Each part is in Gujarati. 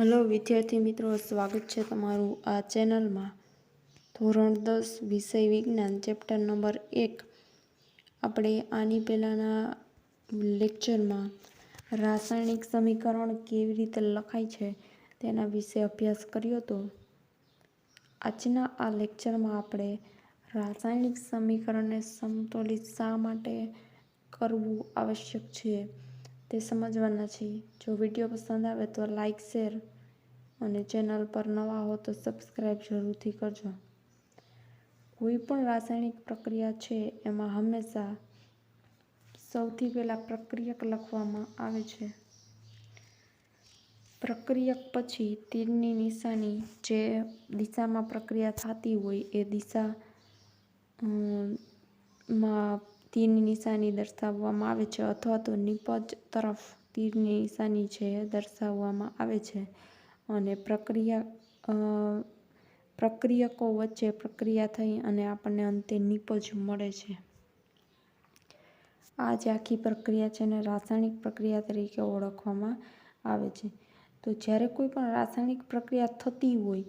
હલો, વિદ્યાર્થી મિત્રો, સ્વાગત છે તમારું આ ચેનલમાં. ધોરણ દસ, વિષય વિજ્ઞાન, ચેપ્ટર નંબર એક. આપણે આની પહેલાંના લેક્ચરમાં રાસાયણિક સમીકરણ કેવી રીતે લખાય છે તેના વિશે અભ્યાસ કર્યો હતો. આજના આ લેક્ચરમાં આપણે રાસાયણિક સમીકરણને સમતોલિત શા માટે કરવું આવશ્યક છે? તે સમજવાના છીએ. જો વીડિયો પસંદ આવે તો લાઇક શેર અને ચેનલ પર નવા હો તો સબસ્ક્રાઈબ જરૂરથી કરજો. કોઈ પણ રાસાયણિક પ્રક્રિયા છે એમાં હંમેશા સૌથી પહેલાં પ્રક્રિયક લખવામાં આવે છે. પ્રક્રિયક પછી તીરની નિશાની જે દિશામાં પ્રક્રિયા થતી હોય એ દિશા માં તીરની નિશાની દર્શાવવામાં આવે છે અથવા તો નિપજ તરફ તીરની નિશાની છે દર્શાવવામાં આવે છે અને પ્રક્રિયા પ્રક્રિયકો વચ્ચે પ્રક્રિયા થઈ અને આપણને અંતે નિપજ મળે છે. આ જે આખી પ્રક્રિયા છે એને રાસાયણિક પ્રક્રિયા તરીકે ઓળખવામાં આવે છે. તો જ્યારે કોઈ પણ રાસાયણિક પ્રક્રિયા થતી હોય,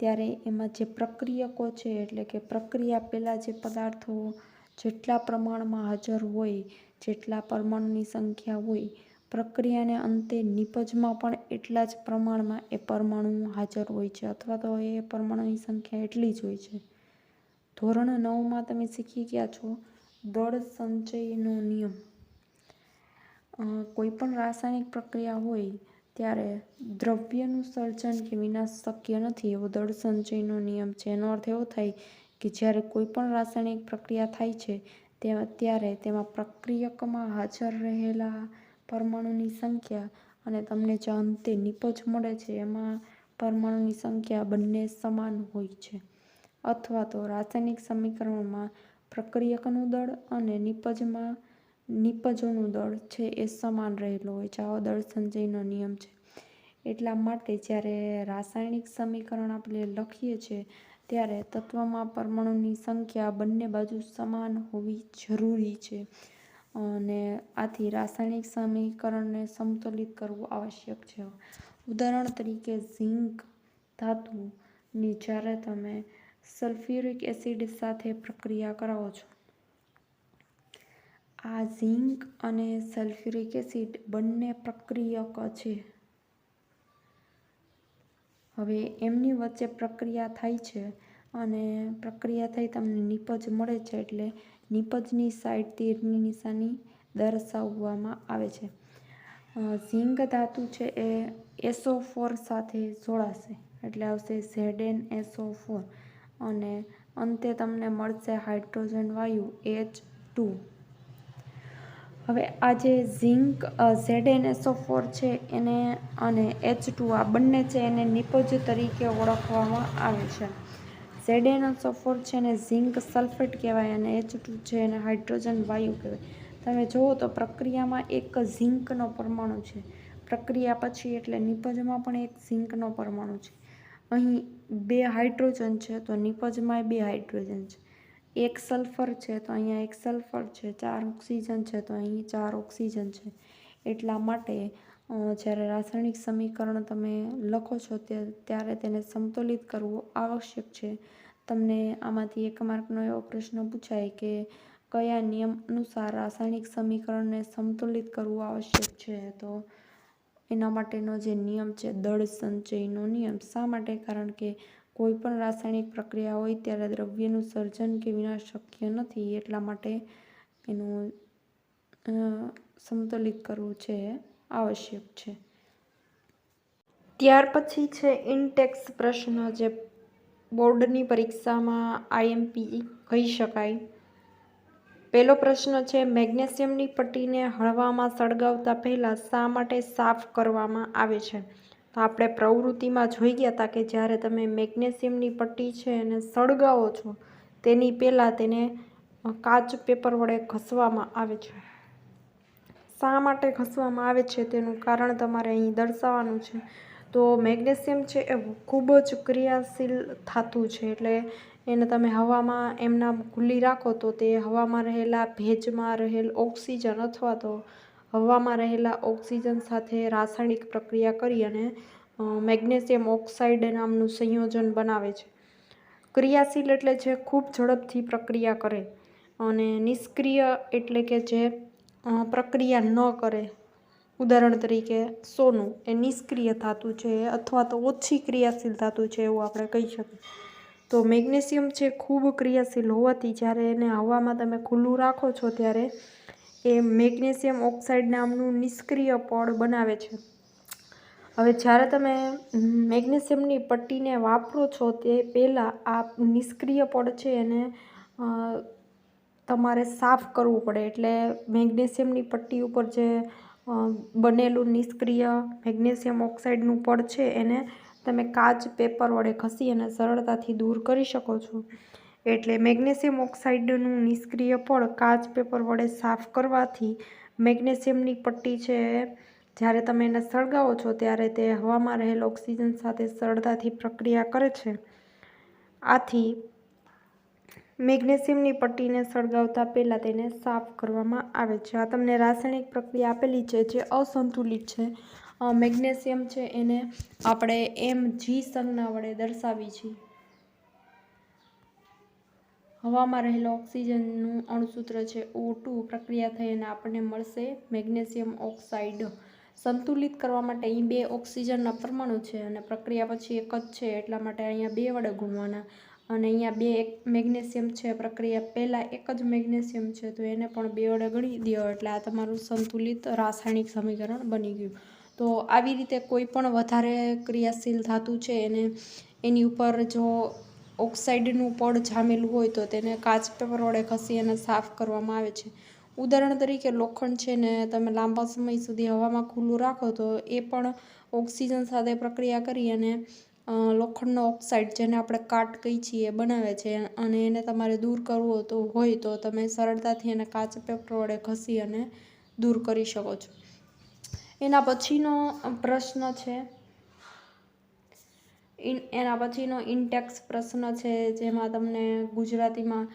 ત્યારે એમાં જે પ્રક્રિયકો છે એટલે કે પ્રક્રિયા પહેલાં જે પદાર્થો જેટલા પ્રમાણમાં હાજર હોય, જેટલા પરમાણુની સંખ્યા હોય, પ્રક્રિયાને અંતે નિપજમાં પણ એટલા જ પ્રમાણમાં એ પરમાણુ હાજર હોય છે અથવા તો એ પરમાણુની સંખ્યા એટલી જ હોય છે. ધોરણ નવમાં તમે શીખી ગયા છો દળ સંચયનો નિયમ. કોઈ પણ રાસાયણિક પ્રક્રિયા હોય ત્યારે દ્રવ્યનું સર્જન કે વિનાશ શક્ય નથી એવો દળ સંચયનો નિયમ છે. એનો અર્થ એવો થાય કે જ્યારે કોઈ પણ રાસાયણિક પ્રક્રિયા થાય છે ત્યારે તેમાં પ્રક્રિયકમાં હાજર રહેલા પરમાણુની સંખ્યા અને તમને જે અંતે નિપજ મળે છે, એમાં પરમાણુની સંખ્યા બંને સમાન હોય છે. અથવા તો રાસાયણિક સમીકરણમાં પ્રક્રિયકનું દળ અને નિપજમાં નિપજોનું દળ છે, એ સમાન રહેલું હોય છે. આવો દળ સંચયનો નિયમ છે. એટલા માટે જ્યારે રાસાયણિક સમીકરણ આપણે લખીએ છીએ ત્યારે તત્વમાં પરમાણુની સંખ્યા બંને બાજુ સમાન હોવી જરૂરી છે અને આથી રાસાયણિક સમીકરણને સંતુલિત કરવું આવશ્યક છે. ઉદાહરણ તરીકે, ઝિંક ધાતુની જ્યારે તમે સલ્ફ્યુરિક એસિડ સાથે પ્રક્રિયા કરાવો છો, આ ઝિંક અને સલ્ફ્યુરિક એસિડ બંને પ્રક્રિયક છે. હવે એમની વચ્ચે પ્રક્રિયા થાય છે અને પ્રક્રિયા થઈ તમને નિપજ મળે છે એટલે નિપજની સાઈડ તીરની નિશાની દર્શાવવામાં આવે છે. ઝીંક ધાતુ છે એ એસો ફોર સાથે જોડાશે એટલે આવશે ઝેડ એન એસો ફોર અને અંતે તમને મળશે હાઇડ્રોજન વાયુ એચ ટુ. હવે આ જે zinc Z N S O four છે એને અને એચ ટુ આ બંને છે એને નિપજ તરીકે ઓળખવામાં આવે છે. ઝેડ એન એસો ફોર છે એને ઝીંક સલ્ફેટ કહેવાય અને એચ ટુ છે એને હાઇડ્રોજન વાયુ કહેવાય. તમે જુઓ તો પ્રક્રિયામાં એક ઝીંકનો પરમાણુ છે. પ્રક્રિયા પછી એટલે નિપજમાં પણ એક ઝીંકનો પરમાણુ છે. અહીં બે હાઇડ્રોજન છે તો નિપજમાં બે હાઇડ્રોજન છે. એક સલ્ફર છે તો અહીંયા એક સલ્ફર છે, ચાર ઓક્સિજન છે તો અહીં ચાર ઓક્સિજન છે. એટલા માટે જ્યારે રાસાયણિક સમીકરણ તમે લખો છો તે, ત્યારે તેને સંતુલિત કરવું આવશ્યક છે. તમને આમાંથી એક માર્કનો એવો પ્રશ્ન પૂછાય કે કયા નિયમ અનુસાર રાસાયણિક સમીકરણને સમતુલિત કરવું આવશ્યક છે? તો એના માટેનો જે નિયમ છે, દળ સંચયનો નિયમ. શા માટે? કારણ કે કોઈ પણ રાસાયણિક પ્રક્રિયા હોય ત્યારે દ્રવ્યનું સર્જન કે વિનાશ શક્ય નથી એટલા માટે એનું સમતુલિત કરવું છે, આવશ્યક છે. ત્યાર પછી છે ઇન્ટેક્સ પ્રશ્ન જે બોર્ડની પરીક્ષામાં આઈએમપી કહી શકાય. પહેલો પ્રશ્ન છે મેગ્નેશિયમની પટ્ટીને હળવામાં સળગાવતા પહેલાં શા માટે સાફ કરવામાં આવે છે? તો આપણે પ્રવૃત્તિમાં જોઈ ગયા હતા કે જ્યારે તમે મેગ્નેશિયમની પટ્ટી છે એને સળગાવો છો, તેની પહેલાં તેને કાચ પેપર વડે ઘસવામાં આવે છે. શા માટે ઘસવામાં આવે છે તેનું કારણ તમારે અહીં દર્શાવવાનું છે. તો મેગ્નેશિયમ છે એ ખૂબ જ ક્રિયાશીલ થતું છે, એટલે એને તમે હવામાં એમના ખુલ્લી રાખો તો તે હવામાં રહેલા ભેજમાં રહેલ ઓક્સિજન અથવા તો હવામાં રહેલા ઓક્સિજન સાથે રાસાયણિક પ્રક્રિયા કરી અને મેગ્નેશિયમ ઓક્સાઇડ નામનું સંયોજન બનાવે છે. ક્રિયાશીલ એટલે જે ખૂબ ઝડપથી પ્રક્રિયા કરે અને નિષ્ક્રિય એટલે કે જે પ્રક્રિયા ન કરે. ઉદાહરણ તરીકે સોનું એ નિષ્ક્રિય ધાતુ છે અથવા તો ઓછી ક્રિયાશીલ ધાતુ છે એવું આપણે કહી શકીએ. તો મેગ્નેશિયમ છે ખૂબ ક્રિયાશીલ હોવાથી જ્યારે એને હવામાં તમે ખુલ્લું રાખો છો ત્યારે એ મેગ્નેશિયમ ઓક્સાઇડ નામનું નિષ્ક્રિય પડ બનાવે છે. હવે જ્યારે તમે મેગ્નેશિયમની પટ્ટીને વાપરો છો તે પહેલાં આ નિષ્ક્રિય પડ છે એને તમારે સાફ કરવું પડે. એટલે મેગ્નેશિયમની પટ્ટી ઉપર જે બનેલું નિષ્ક્રિય મેગ્નેશિયમ ઓક્સાઇડનું પડ છે એને તમે કાચ પેપર વડે ઘસી અને સરળતાથી દૂર કરી શકો છો. એટલે મેગ્નેશિયમ ઓક્સાઇડનું નિષ્ક્રિય પળ કાચ પેપર વડે સાફ કરવાથી મેગ્નેશિયમની પટ્ટી છે. જ્યારે તમે એને સળગાવો છો, ત્યારે તે હવામાં રહેલ ઓક્સિજન સાથે સરળતાથી પ્રક્રિયા કરે છે. આથી મેગ્નેશિયમની પટ્ટીને સળગાવતા પહેલાં તેને સાફ કરવામાં આવે છે. આ તમને રાસાયણિક પ્રક્રિયા આપેલી છે, જે અસંતુલિત છે. મેગ્નેશિયમ છે, એને આપણે એમ જી સંજ્ઞા વડે દર્શાવી છીએ. હવામાં રહેલો ઓક્સિજનનું અણુસૂત્ર છે ઓ ટુ પ્રક્રિયા થઈ અને આપણને મળશે મેગ્નેશિયમ ઓક્સાઇડ. સંતુલિત કરવા માટે અહીં બે ઓક્સિજનના પરમાણુ છે અને પ્રક્રિયા પછી એક જ છે, એટલા માટે અહીંયા બે વડે ગુણવાના. અને અહીંયા બે એક મેગ્નેશિયમ છે, પ્રક્રિયા પહેલાં એક જ મેગ્નેશિયમ છે, તો એને પણ બે વડે ગણી દો, એટલે આ તમારું સંતુલિત રાસાયણિક સમીકરણ બની ગયું. તો આવી રીતે કોઈ પણ વધારે ક્રિયાશીલ ધાતુ છે એને, એની ઉપર જો ઓક્સાઇડનું પડ જામેલું હોય તો તેને કાચ પેપર વડે ઘસી અને સાફ કરવામાં આવે છે. ઉદાહરણ તરીકે લોખંડ છે ને તમે લાંબા સમય સુધી હવામાં ખુલ્લું રાખો તો એ પણ ઓક્સિજન સાથે પ્રક્રિયા કરી અને લોખંડનો ઓક્સાઇડ જેને આપણે કાટ કહી છીએ એ બનાવે છે અને એને તમારે દૂર કરવો તો હોય તો તમે સરળતાથી એને કાચ પેપર વડે ઘસી અને દૂર કરી શકો છો. એના પછીનો પ્રશ્ન છે એના પછીનો ઇન્ટેક્સ પ્રશ્ન છે, જેમાં તમને ગુજરાતીમાં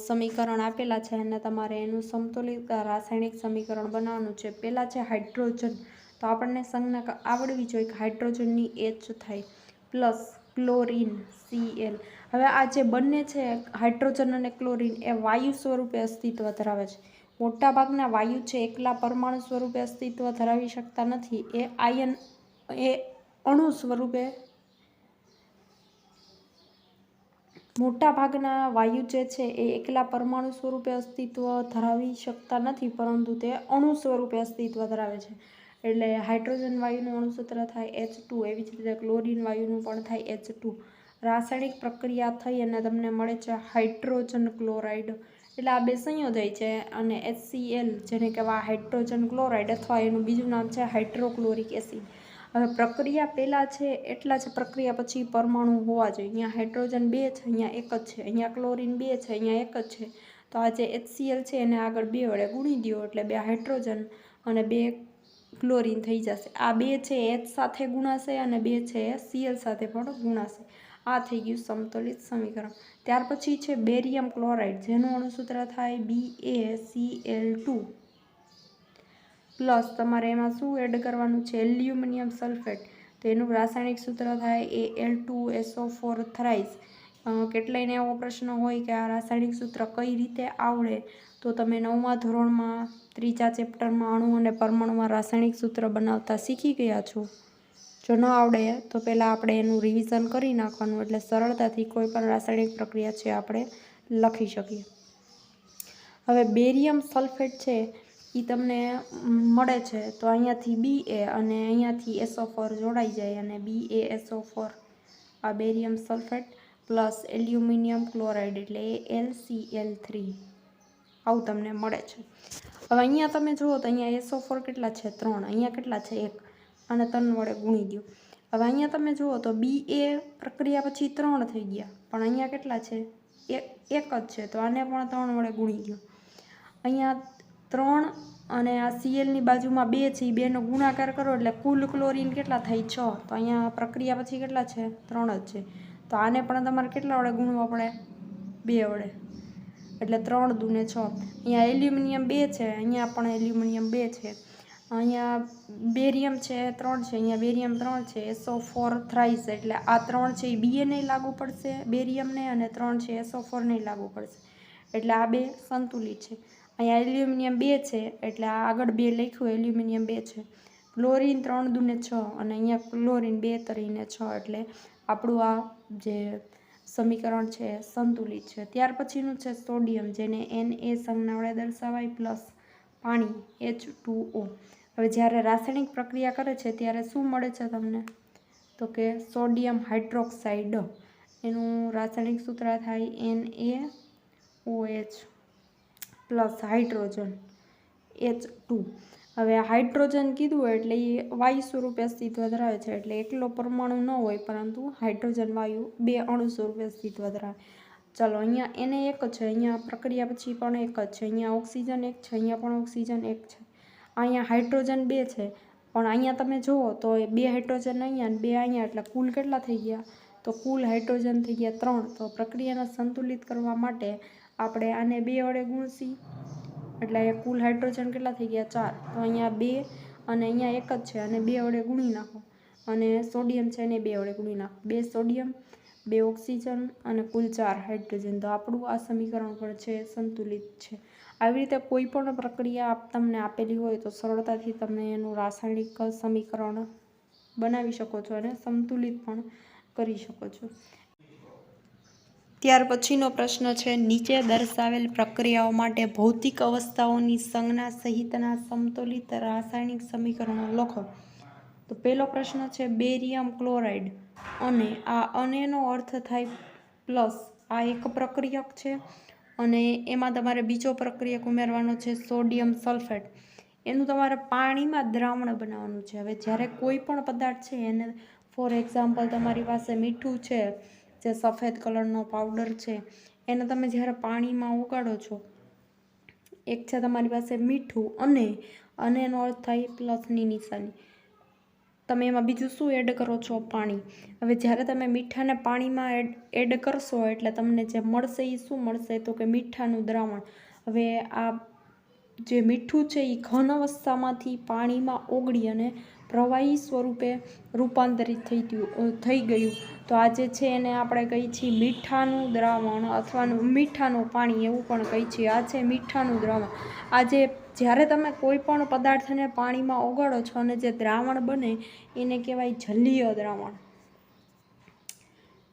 સમીકરણ આપેલા છે અને તમારે એનું સમતુલિત રાસાયણિક સમીકરણ બનાવવાનું છે. પહેલાં છે હાઇડ્રોજન. તો આપણને સંજ્ઞા આવડવી જોઈએ કે હાઇડ્રોજનની એચ થાય, પ્લસ ક્લોરિન સીએલ હવે આ જે બંને છે, હાઇડ્રોજન અને ક્લોરિન, એ વાયુ સ્વરૂપે અસ્તિત્વ ધરાવે છે. મોટાભાગના વાયુ છે, એકલા પરમાણુ સ્વરૂપે અસ્તિત્વ ધરાવી શકતા નથી. એ આયન, એ અણુ સ્વરૂપે મોટાભાગના વાયુ જે છે એ એકલા પરમાણુ સ્વરૂપે અસ્તિત્વ ધરાવી શકતા નથી, પરંતુ તે અણુ સ્વરૂપે અસ્તિત્વ ધરાવે છે. એટલે હાઇડ્રોજન વાયુનું અણુસૂત્ર થાય એચ ટુ એવી જ રીતે ક્લોરિન વાયુનું પણ થાય એચ ટુ રાસાયણિક પ્રક્રિયા થઈ અને તમને મળે છે હાઇડ્રોજન ક્લોરાઇડ. એટલે આ બે સંયોજાય છે અને એચસીએલ જેને કહેવાય હાઇડ્રોજન ક્લોરાઇડ અથવા એનું બીજું નામ છે હાઇડ્રોક્લોરિક એસિડ. હવે પ્રક્રિયા પહેલાં છે, એટલા જ પ્રક્રિયા પછી પરમાણુ હોવા જોઈએ. અહીંયા હાઇડ્રોજન બે છે, અહીંયા એક જ છે. અહીંયા ક્લોરિન બે છે, અહીંયા એક જ છે. તો આ જે એચસીએલ છે, એને આગળ બે વડે ગુણી દો એટલે બે હાઇડ્રોજન અને બે ક્લોરિન થઈ જશે. આ બે છે એચ સાથે ગુણાશે અને બે છે સીએલ સાથે પણ ગુણાશે. આ થઈ ગયું સમતુલિત સમીકરણ. ત્યાર પછી છે, બેરિયમ ક્લોરાઇડ. જેનું અણુસૂત્ર થાય B A C L two plus તમારે એમાં શું એડ કરવાનું છે? Aluminium sulphate. તો એનું રાસાયણિક સૂત્ર થાય A L two S O four thrice કેટલાયને એવો પ્રશ્ન હોય કે આ રાસાયણિક સૂત્ર કઈ રીતે આવડે? તો તમે નવમા ધોરણમાં, ત્રીજા ચેપ્ટરમાં અણુ અને પરમાણુમાં રાસાયણિક સૂત્ર બનાવતા શીખી ગયા છો. જો ન આવડે, તો પહેલાં આપણે એનું રિવિઝન કરી નાખવાનું. એટલે સરળતાથી કોઈ પણ રાસાયણિક પ્રક્રિયા છે, આપણે લખી શકીએ. હવે બેરિયમ સલ્ફેટ છે એ તમને મળે છે. તો અહીંયાથી બી એ અને અહીંયાથી એસો ફોર જોડાઈ જાય અને B A S O four આ barium sulphate plus aluminium chloride એટલે A L C L three આવું તમને મળે છે. હવે અહીંયા તમે જુઓ તો અહીંયા એસો ફોર કેટલા છે? ત્રણ. અહીંયા કેટલા છે? એક. અને ત્રણ વડે ગુણી દો. હવે અહીંયા તમે જુઓ તો બી એ પ્રક્રિયા પછી ત્રણ થઈ ગયા. પણ અહીંયા કેટલા છે? એક જ છે. તો આને પણ ત્રણ વડે ગુણી દો. અહીંયા ત્રણ અને આ સીએલની બાજુમાં બે છે એ બેનો ગુણાકાર કરો એટલે કુલ ક્લોરિન કેટલા થાય? છ. તો અહીંયા પ્રક્રિયા પછી કેટલા છે? ત્રણ જ છે. તો આને પણ તમારે કેટલા વડે ગુણવા પડે? બે વડે. એટલે ત્રણ દૂને છ. અહીંયા એલ્યુમિનિયમ બે છે, અહીંયા પણ એલ્યુમિનિયમ બે છે. અહીંયા બેરિયમ છે, ત્રણ છે, અહીંયા બેરિયમ ત્રણ છે એસો ફોર થ્રાઈસ એટલે આ ત્રણ છે એ બીએ નહીં લાગુ પડશે બેરિયમને અને ત્રણ છે એસો ફોર નહીં લાગુ પડશે. એટલે આ બે સંતુલિત છે. અહીંયા એલ્યુમિનિયમ બે છે, એટલે આ આગળ બે લખ્યું, એલ્યુમિનિયમ બે છે. ક્લોરિન ત્રણ દુને છ અને અહીંયા ક્લોરિન બે તરીને છ, એટલે આપણું આ જે સમીકરણ છે સંતુલિત છે. ત્યાર પછીનું છે સોડિયમ, જેને એન એ સંજ્ઞા વડે દર્શાવાય પ્લસ પાણી એચ ટુ ઓ હવે જ્યારે રાસાયણિક પ્રક્રિયા કરે છે, ત્યારે શું મળે છે તમને? તો કે સોડિયમ હાઇડ્રોક્સાઇડ. એનું રાસાયણિક સૂત્ર થાય N A O H plus hydrogen H two હવે હાઇડ્રોજન કીધું એટલે એ વાયુ સ્વરૂપે અસ્તિત્વ ધરાવે છે, એટલે એકલો પરમાણુ ન હોય, પરંતુ હાઇડ્રોજન વાયુ બે અણુ સ્વરૂપે અસ્તિત્વ ધરાવે ચલો, અહીંયા એને એક છે, અહીંયા પ્રક્રિયા પછી પણ એક જ છે, અહીંયા ઓક્સિજન એક છે, અહીંયા પણ ઓક્સિજન એક છે. અહીંયા હાઇડ્રોજન બે છે, પણ અહીંયા તમે જુઓ તો એ બે હાઇડ્રોજન અહીંયા બે અહીંયા, એટલે કુલ કેટલા થઈ ગયા? તો કુલ હાઇડ્રોજન થઈ ગયા ત્રણ. તો પ્રક્રિયાને સંતુલિત કરવા માટે આપણે આને બે વડે ગુણસી. એટલે અહીંયા કુલ હાઇડ્રોજન કેટલા થઈ ગયા? ચાર. તો અહીંયા બે અને અહીંયા એક જ છે. અને બે વડે ગુણી નાખો. અને સોડિયમ છે એને બે વડે ગુણી નાખો. બે સોડિયમ, બે ઓક્સિજન અને કુલ ચાર હાઇડ્રોજન. તો આપણું આ સમીકરણ પણ છે, સંતુલિત છે. આવી રીતે કોઈ પણ પ્રક્રિયા તમને આપેલી હોય તો સરળતાથી તમે એનું રાસાયણિક સમીકરણ બનાવી શકો છો અને સંતુલિત પણ કરી શકો છો. ત્યાર પછીનો પ્રશ્ન છે, નીચે દર્શાવેલ પ્રક્રિયાઓ માટે ભૌતિક અવસ્થાઓની સંજ્ઞા સહિતના સમતોલિત રાસાયણિક સમીકરણો લખો. તો પહેલો પ્રશ્ન છે, બેરિયમ ક્લોરાઇડ. અને આ અનેનો અર્થ થાય પ્લસ આ એક પ્રક્રિયક છે અને એમાં તમારે બીજો પ્રક્રિયક ઉમેરવાનો છે, સોડિયમ સલ્ફેટ. એનું તમારે પાણીમાં દ્રાવણ બનાવવાનું છે. હવે જ્યારે કોઈ પણ પદાર્થ છે, એને ફોર એક્ઝામ્પલ તમારી પાસે મીઠું છે જે સફેદ કલરનો પાવડર છે, એને તમે જ્યારે પાણીમાં ઉગાડો છો, એક છે તમારી પાસે મીઠું અને અને એનો અર્થ થાય પ્લસની નિશાની. તમે એમાં બીજું શું એડ કરો છો? પાણી. હવે જ્યારે તમે મીઠાને પાણીમાં એડ એડ કરશો એટલે તમને જે મળશે એ શું મળશે? તો કે મીઠાનું દ્રાવણ. હવે આ જે મીઠું છે એ ઘન અવસ્થામાંથી પાણીમાં ઓગળી અને પ્રવાહી સ્વરૂપે રૂપાંતરિત થઈ ગયું થઈ ગયું. તો આ જે છે એને આપણે કહીએ છીએ મીઠાનું દ્રાવણ અથવા મીઠાનું પાણી એવું પણ કહીએ છીએ. આ છે મીઠાનું દ્રાવણ. આ જે જ્યારે તમે કોઈ પણ પદાર્થને પાણીમાં ઓગાળો છો અને જે દ્રાવણ બને એને કહેવાય જલીય દ્રાવણ.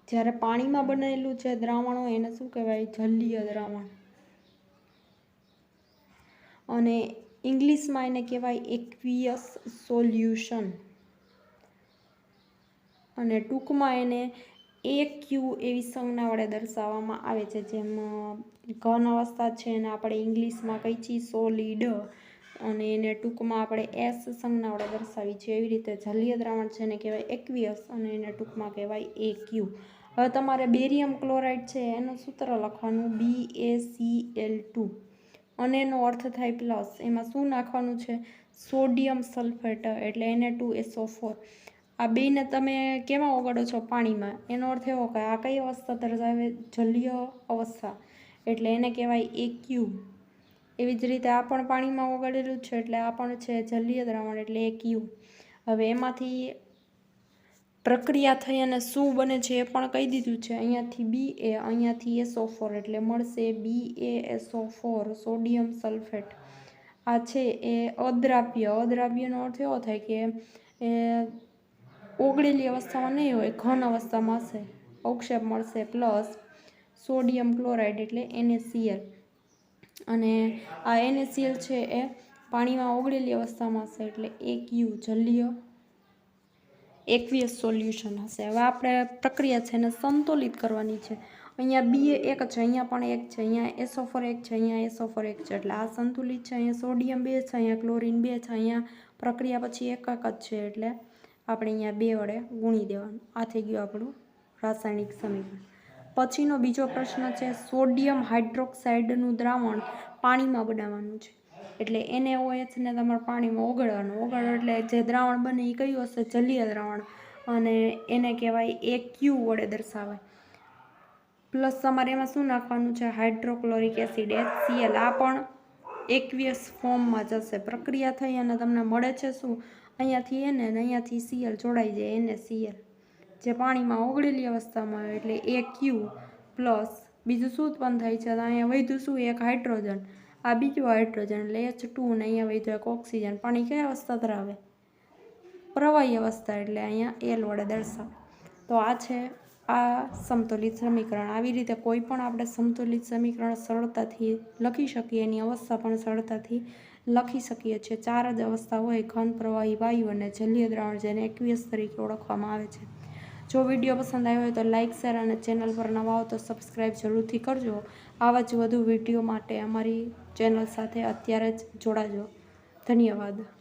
જ્યારે પાણીમાં બનેલું છે દ્રાવણ એને શું કહેવાય? જલીય દ્રાવણ. અને ઇંગ્લિશમાં એને કહેવાય એક્વિયસ સોલ્યુશન. અને ટૂંકમાં એને એ ક્યુ એવી સંજ્ઞા વડે દર્શાવવામાં આવે છે, જેમ, ઘન અવસ્થા છે એને આપણે ઇંગ્લિશમાં કહી છીએ સોલિડ અને એને ટૂંકમાં આપણે એસ સંજ્ઞા વડે દર્શાવી છે એવી રીતે જલીય દ્રાવણ છે એને કહેવાય એક્વિયસ અને એને ટૂંકમાં કહેવાય એ ક્યુ હવે તમારે બેરિયમ ક્લોરાઇડ છે, એનું સૂત્ર લખવાનું B A C L two અને એનો અર્થ થાય પ્લસ એમાં શું નાખવાનું છે? સોડિયમ સલ્ફેટ એટલે એને ટુ એસો ફોર આ બેને તમે કેમાં ઓગાળો છો? પાણીમાં. એનો અર્થ એવો કે આ કઈ અવસ્થા દર્શાવે જલીય અવસ્થા. એટલે એને કહેવાય એ ક્યુ એવી જ રીતે આ પણ પાણીમાં ઓગાળેલું છે, એટલે આ પણ છે જલીય દ્રાવણ, એટલે એ ક્યુ હવે એમાંથી પ્રક્રિયા થઈ અને શું બને છે એ પણ કહી દીધું છે. અહીંયાથી બી એ અહીંયાથી એસો ફોર એટલે મળશે B A SO four sodium sulphate આ છે એ અદ્રાવ્ય, અદ્રાવ્યનો અર્થ એવો થાય કે એ ઓગળેલી અવસ્થામાં નહીં હોય, ઘન અવસ્થામાં હશે. અવક્ષેપ મળશે પ્લસ સોડિયમ ક્લોરાઇડ એટલે એનએસીએલ અને આ એનએસીએલ છે એ પાણીમાં ઓગળેલી અવસ્થામાં હશે એટલે એક યુ જલીય એકવીએસ સોલ્યુશન હશે. હવે આપણે પ્રક્રિયા છે એને સંતુલિત કરવાની છે. અહીંયા બી એક છે, અહીંયા પણ એક છે, અહીંયા એસો ફોર એક છે, અહીંયા એસો ફોર એક છે. એટલે આ સંતુલિત છે, અહીંયા સોડિયમ બે છે, અહીંયા ક્લોરિન બે છે, અહીંયા પ્રક્રિયા પછી એક એક જ છે. એટલે આપણે અહીંયા બે વડે ગુણી દેવાનું. આ થઈ ગયું આપણું રાસાયણિક સમીકરણ. પછીનો બીજો પ્રશ્ન છે સોડિયમ હાઇડ્રોક્સાઇડનું દ્રાવણ પાણીમાં બનાવવાનું છે. એટલે એને ઓએચ ને તમારે પાણીમાં ઓગળવાનું. ઓગળો એટલે જે દ્રાવણ બને એ કયું હશે? જલીય દ્રાવણ. અને એને કહેવાય એ ક્યુ વડે દર્શાવાય પ્લસ તમારે એમાં શું નાખવાનું છે? હાઇડ્રોક્લોરિક એસિડ એચસીએલ આ પણ એકવીસ ફોર્મમાં જશે પ્રક્રિયા થઈ અને તમને મળે છે શું? અહીંયાથી એને અને અહીંયાથી સીએલ જોડાઈ જાય. એને સીએલ જે પાણીમાં ઓગળેલી અવસ્થામાં આવે એટલે એ ક્યુ પ્લસ બીજું શું ઉત્પન્ન થાય છે? અહીંયા વધ્યું શું? એક હાઇડ્રોજન આ બીજું હાઇડ્રોજન એટલે એચ ટુ ને અહીંયા વધ્યું એક ઓક્સિજન. પાણી કઈ અવસ્થા ધરાવે? પ્રવાહી અવસ્થા એટલે અહીંયા એલ વડે દર્શાવે. તો આ છે, આ સમતુલિત સમીકરણ. આવી રીતે કોઈ પણ આપણે સમતુલિત સમીકરણ સરળતાથી લખી શકીએ, એની અવસ્થા પણ સરળતાથી લખી શકીએ છીએ. ચાર જ અવસ્થા હોય, ઘન, પ્રવાહી, વાયુ અને જલીય દ્રાવણ, જેને એકવીસ તરીકે ઓળખવામાં આવે છે. જો વીડિયો પસંદ આવ્યો હોય તો લાઇક શેર અને ચેનલ પર નવા હો તો સબસ્ક્રાઈબ જરૂરથી કરજો. આવા જ વધુ વીડિયો માટે અમારી ચેનલ સાથે અત્યારે જ જોડાજો. ધન્યવાદ.